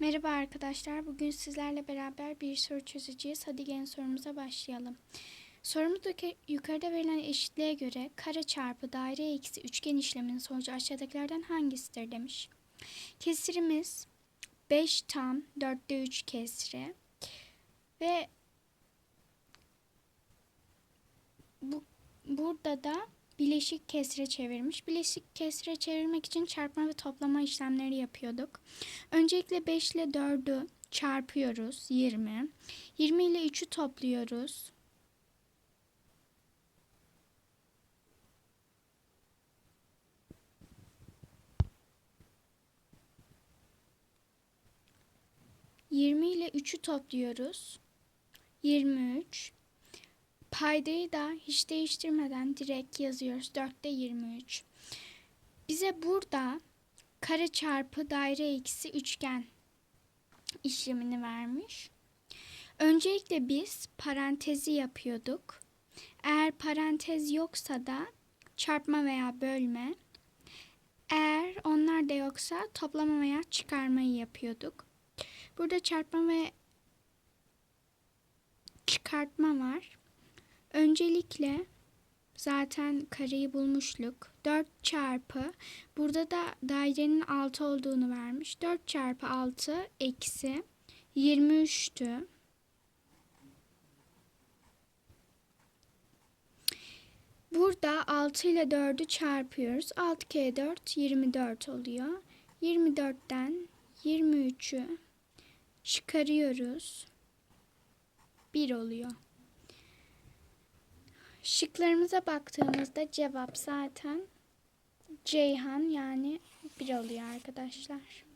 Merhaba arkadaşlar. Bugün sizlerle beraber bir soru çözeceğiz. Hadi gelin sorumuza başlayalım. Sorumuzdaki yukarıda verilen eşitliğe göre kare çarpı daire eksi üçgen işleminin sonucu aşağıdakilerden hangisidir demiş. Kesirimiz 5 tam 4'te 3 kesri ve bu burada da bileşik kesre çevirmiş. Bileşik kesre çevirmek için çarpma ve toplama işlemleri yapıyorduk. Öncelikle 5 ile 4'ü çarpıyoruz 20. 20 ile 3'ü topluyoruz. Yirmi ile 3'ü topluyoruz. 23. Paydayı da hiç değiştirmeden direkt yazıyoruz. 4'te 23. Bize burada kare çarpı daire eksi üçgen işlemini vermiş. Öncelikle biz parantezi yapıyorduk. Eğer parantez yoksa da çarpma veya bölme. Eğer onlar da yoksa toplama veya çıkarmayı yapıyorduk. Burada çarpma ve çıkartma var. Öncelikle zaten kareyi bulmuşluk. 4 çarpı burada da dairenin 6 olduğunu vermiş. 4 çarpı 6 eksi 23'tü. Burada 6 ile 4'ü çarpıyoruz. 6 kere 4 24 oluyor. 24'ten 23'ü çıkarıyoruz. 1 oluyor. Şıklarımıza baktığımızda cevap zaten Ceyhan yani bir oluyor arkadaşlar.